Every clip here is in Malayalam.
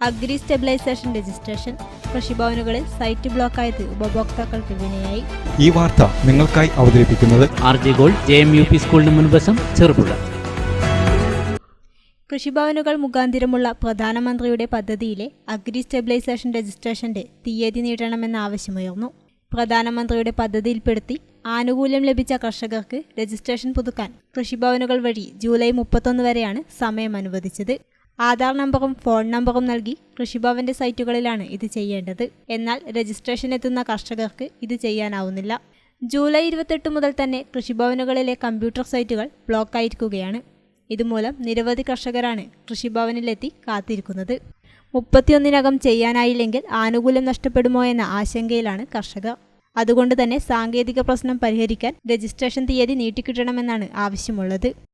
അഗ്രി സ്റ്റെബിലൈസേഷൻ രജിസ്ട്രേഷൻ കൃഷിഭവനുകളിൽ സൈറ്റ് ബ്ലോക്കായത് ഉപഭോക്താക്കൾക്ക് വിനയായി. ഈ വാർത്ത നിങ്ങൾക്കായി അവതരിപ്പിക്കുന്നത് R J gold J M U P സ്കൂളിന് മുൻവശം ചെറുപുഴ. കൃഷിഭവനുകൾ മുഖാന്തിരമുള്ള പ്രധാനമന്ത്രിയുടെ പദ്ധതിയിലെ അഗ്രി സ്റ്റെബിലൈസേഷൻ രജിസ്ട്രേഷന്റെ തീയതി നീട്ടണമെന്ന ആവശ്യമുയർന്നു. പ്രധാനമന്ത്രിയുടെ പദ്ധതിയിൽപ്പെടുത്തി ആനുകൂല്യം ലഭിച്ച കർഷകർക്ക് രജിസ്ട്രേഷൻ പുതുക്കാൻ കൃഷിഭവനുകൾ വഴി ജൂലൈ മുപ്പത്തൊന്ന് വരെയാണ് സമയം അനുവദിച്ചത്. ആധാർ നമ്പറും ഫോൺ നമ്പറും നൽകി കൃഷിഭവന്റെ സൈറ്റുകളിലാണ് ഇത് ചെയ്യേണ്ടത്. എന്നാൽ രജിസ്ട്രേഷൻ എത്തുന്ന കർഷകർക്ക് ഇത് ചെയ്യാനാവുന്നില്ല. ജൂലൈ ഇരുപത്തെട്ട് മുതൽ തന്നെ കൃഷിഭവനുകളിലെ കമ്പ്യൂട്ടർ സൈറ്റുകൾ ബ്ലോക്കായിരിക്കുകയാണ്. ഇതുമൂലം നിരവധി കർഷകരാണ് കൃഷിഭവനിലെത്തി കാത്തിരിക്കുന്നത്. മുപ്പത്തിയൊന്നിനകം ചെയ്യാനായില്ലെങ്കിൽ ആനുകൂല്യം നഷ്ടപ്പെടുമോ എന്ന ആശങ്കയിലാണ് കർഷകർ. അതുകൊണ്ട് തന്നെ സാങ്കേതിക പ്രശ്നം പരിഹരിക്കാൻ രജിസ്ട്രേഷൻ തീയതി നീട്ടിക്കിട്ടണമെന്നാണ് ആവശ്യമുള്ളത്.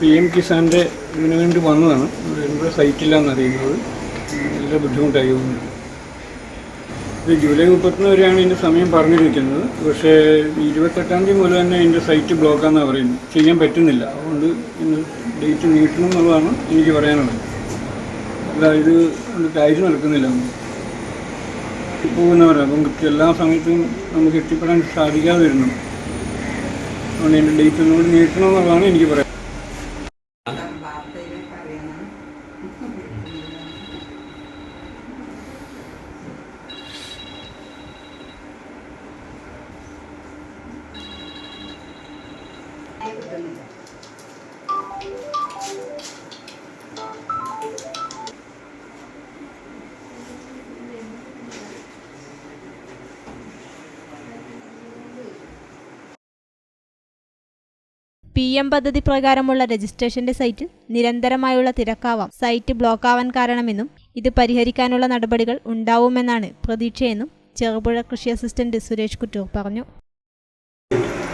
പി എം കിസാന്റെ ഇതിനു വേണ്ടി വന്നതാണ്. എന്റെ സൈറ്റില്ലാന്ന് അറിയുന്നത്. നല്ല ബുദ്ധിമുട്ടായി ഇത് ജൂലൈ മുപ്പത്തൊന്ന് വരെയാണ് ഇതിന്റെ സമയം പറഞ്ഞിരിക്കുന്നത്. പക്ഷേ ഇരുപത്തെട്ടാം തീയതി മുതൽ തന്നെ ഇതിന്റെ സൈറ്റ് ബ്ലോക്കാണെന്നാണ് പറയുന്നത്. ചെയ്യാൻ പറ്റുന്നില്ല. അതുകൊണ്ട് ഇന്ന് ഡേറ്റ് നീട്ടണം എന്നുള്ളതാണ് എനിക്ക് പറയാനുള്ളത്. കൊണ്ട് കാര്യം നടക്കുന്നില്ല. പോകുന്നവരാണ് അപ്പം കൃത്യം എല്ലാ സമയത്തും നമുക്ക് എത്തിപ്പെടാൻ സാധിക്കാതെ വരുന്നു അതുകൊണ്ട് ഇതിന്റെ ഡേറ്റ് ഒന്നുകൂടി നീട്ടണം എന്നുള്ളതാണ് എനിക്ക് പറയാൻ പി എം പദ്ധതി പ്രകാരമുള്ള രജിസ്ട്രേഷന്റെ സൈറ്റിൽ നിരന്തരമായുള്ള തിരക്കാവാം. സൈറ്റ് ബ്ലോക്കാവാൻ കാരണമെന്നും ഇത് പരിഹരിക്കാനുള്ള നടപടികൾ ഉണ്ടാവുമെന്നാണ് പ്രതീക്ഷയെന്നും ചെറുപുഴ കൃഷി അസിസ്റ്റന്റ് സുരേഷ് കുറ്റൂർ പറഞ്ഞു.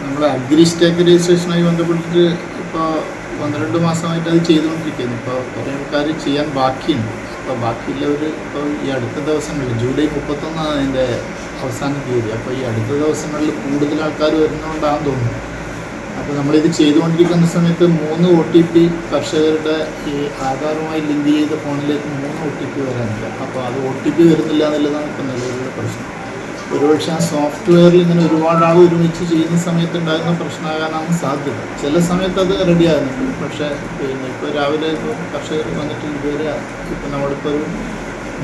നമ്മൾ അഗ്രി സ്റ്റേക്ക് രജിസ്ട്രേഷനുമായി ബന്ധപ്പെട്ടിട്ട് ഇപ്പോൾ പന്ത്രണ്ട് മാസമായിട്ട് അത് ചെയ്തുകൊണ്ടിരിക്കുന്നു. ഇപ്പോൾ കുറേ ആൾക്കാർ ചെയ്യാൻ ബാക്കിയുണ്ട്. അപ്പോൾ ബാക്കിയുള്ളവർ ഇപ്പോൾ ഈ അടുത്ത ദിവസങ്ങളിൽ ജൂലൈ മുപ്പത്തൊന്നാണ് അതിന്റെ അവസാന തീയതി. അപ്പോൾ ഈ അടുത്ത ദിവസങ്ങളിൽ കൂടുതൽ ആൾക്കാർ വരുന്നതുകൊണ്ടാണെന്ന് തോന്നുന്നു. അപ്പോൾ നമ്മളിത് ചെയ്തുകൊണ്ടിരിക്കുന്ന സമയത്ത് മൂന്ന് ഒ ടി പി കർഷകരുടെ ഈ ആധാറുമായി ലിങ്ക് ചെയ്ത ഫോണിലേക്ക് മൂന്ന് ഒ ടി പി വരാനില്ല അപ്പോൾ അത് ഒ ടി പി വരുന്നില്ല എന്നുള്ളതാണ് ഇപ്പോൾ നിലവിലുള്ള പ്രശ്നം. ഒരുപക്ഷെ ആ സോഫ്റ്റ്വെയറിൽ ഇങ്ങനെ ഒരുപാട് ആൾ ഒരുമിച്ച് ചെയ്യുന്ന സമയത്ത് ഉണ്ടാകുന്ന പ്രശ്നമാകാനാണ് സാധ്യത. ചില സമയത്ത് അത് റെഡി ആകുന്നുണ്ട്. പക്ഷേ പിന്നെ ഇപ്പോൾ രാവിലെ ഇപ്പോൾ കർഷകർ വന്നിട്ട് ഇതുവരെ ഇപ്പോൾ നമ്മളിപ്പോൾ ഒരു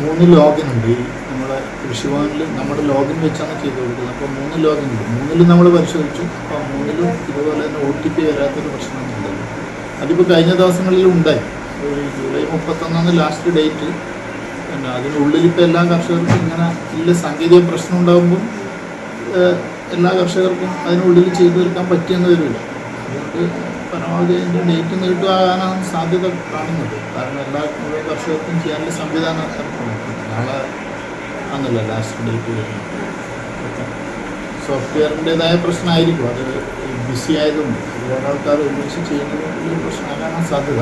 മൂന്ന് ലോഗിൻ ഉണ്ട് ഈ നമ്മുടെ കൃഷിഭവനിൽ നമ്മുടെ ലോഗിൻ വെച്ചാണ് ചെയ്ത് കൊടുക്കുന്നത് അപ്പോൾ മൂന്ന് ലോഗിൻ ഉണ്ട് മൂന്നിൽ നമ്മൾ പരിശോധിച്ചു. അപ്പോൾ ഒ ടി പി വരാത്തൊരു പ്രശ്നമൊന്നുമില്ലല്ലോ അതിപ്പോൾ കഴിഞ്ഞ ദിവസങ്ങളിൽ ഉണ്ടായി. ജൂലൈ മുപ്പത്തൊന്നാണ് ലാസ്റ്റ് ഡേറ്റ് പിന്നെ അതിനുള്ളിൽ ഇപ്പോൾ എല്ലാ കർഷകർക്കും ഇങ്ങനെ ഇല്ല സാങ്കേതിക പ്രശ്നം ഉണ്ടാകുമ്പോൾ എല്ലാ കർഷകർക്കും അതിനുള്ളിൽ ചെയ്തു തീർക്കാൻ പറ്റിയെന്ന് വരില്ല. അതുകൊണ്ട് പരമാവധി അതിന്റെ ഡേറ്റ് നീട്ടുവാനാണ് സാധ്യത കാണുന്നത് കാരണം എല്ലാ മുഴുവൻ കർഷകർക്കും ചെയ്യാനുള്ള സംവിധാനം നാളെ ആണല്ലോ ലാസ്റ്റ് ഡേറ്റ് വരുന്നത്. സോഫ്റ്റ്വെയറിന്റെതായ പ്രശ്നമായിരിക്കും. അത് ബിസി ആയതുകൊണ്ട് ഒരുപാട് ആൾക്കാർ ഒരുമിച്ച് ചെയ്യുന്നത് വലിയ പ്രശ്നമാകാനാണ് സാധ്യത.